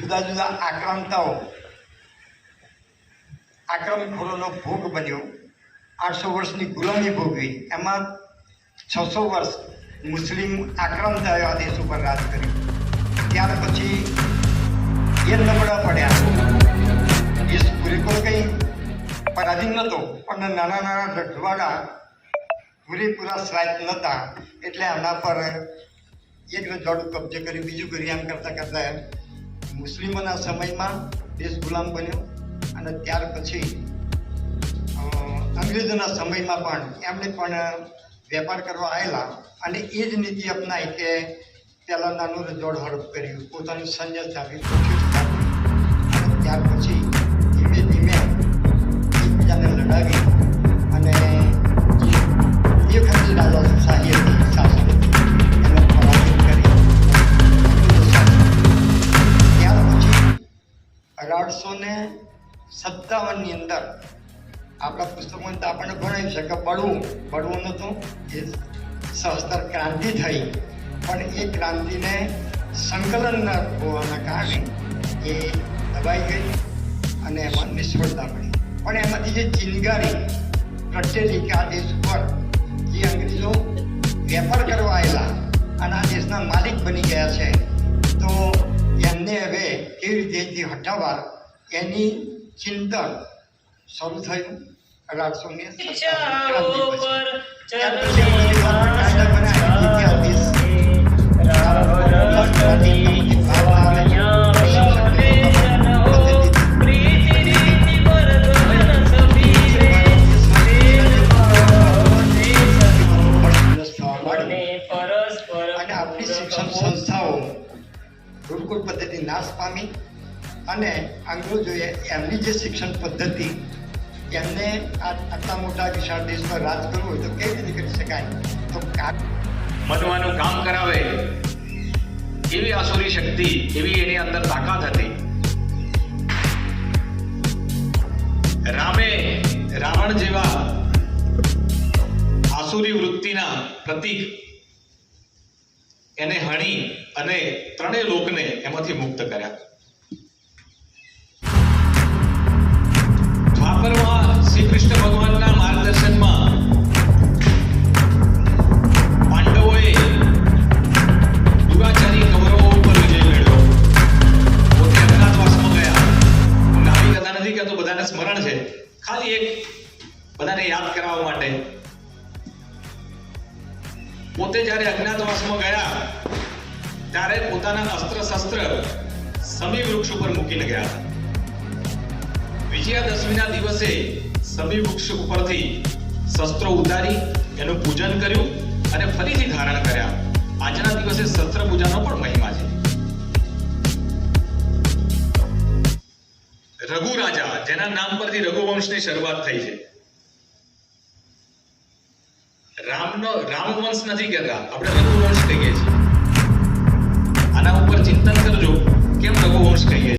જુદા જુદા આક્રાંતાઓ. આક્રમખોરોનો ભોગ બન્યો. આઠસો વર્ષની ગુલામી ભોગવી. એમાં છસો વર્ષ મુસ્લિમ આક્રાંતાઓએ આ દેશ ઉપર રાજ કર્યું. ત્યાર પછી એ નબળા પડ્યા. દેશ પૂરેપૂરો કંઈ પરાધીન નહોતો, પણ નાના નાના રજવાડા પૂરેપૂરા સ્વાયત્ત નહોતા. એટલે આના પર એક રજવાડું કબજે કર્યું, બીજું કર્યું, એમ કરતાં કરતાં મુસ્લિમોના સમયમાં દેશ ગુલામ બન્યો અને ત્યાર પછી અંગ્રેજોના સમયમાં પણ એમણે પણ વેપાર કરવા આવેલા અને એ જ નીતિ અપનાવી કે પહેલાં નાનું રજવાડ હડપ કર્યું. પોતાનું સંજય સ્થાપ્યું અઢારસો ને સત્તાવનની અંદર આપણા પુસ્તકોમાં તો આપણને ભણાવ્યું છે કે પડવું પડવું નહોતું, એ સહસ્ત્ર ક્રાંતિ થઈ. પણ એ ક્રાંતિને સંકલન ન હોવાના કારણે એ દબાઈ ગઈ અને એમાં નિષ્ફળતા મળી. પણ એમાંથી જે ચિનગારી પ્રટેલી કે આ દેશ ઉપર જે અંગ્રેજો વેપાર કરવા આવેલા અને આ દેશના માલિક બની ગયા છે, તો એમને હવે કેવી રીતે હટાવવા એની ચિંતન શરૂ થયું અઢારસો ને આપણી શિક્ષણ સંસ્થાઓ ગુરુકુળ પદ્ધતિ નાશ પામી. અને અંગ્રેજોએ એમની જે શિક્ષણ પદ્ધતિ, એમને આટલા મોટા વિશાળ દેશ પર રાજ કરવું હોય તો કેવી રીતે કરી શકાય? તો મનવાનું કામ કરાવે, એવી આસુરી શક્તિ, એવી એની અંદર તાકાત હતી. રામે રાવણ જેવા આસુરી વૃત્તિના પ્રતીક એને હણી અને ત્રણેય લોકને એમાંથી મુક્ત કર્યા. ખાલી એક બધાને યાદ કરાવવા માટે. પોતે જ્યારે અજ્ઞાતવાસમાં ગયા, ત્યારે પોતાના અસ્ત્ર શસ્ત્ર સમી વૃક્ષ ઉપર મૂકીને ગયા. વિજયાદશમીના દિવસે સમી વૃક્ષ ઉપરથી શસ્ત્રો ઉતારી, એનું પૂજન કર્યું અને ફરીથી ધારણ કર્યા. રઘુ રાજા, જેના નામ પરથી રઘુવંશની શરૂઆત થઈ છે. રામનો, રામવંશ નથી કહેતા, આપણે રઘુવંશ કહીએ છીએ. આના ઉપર ચિંતન કરજો, કેમ રઘુવંશ કહીએ છીએ?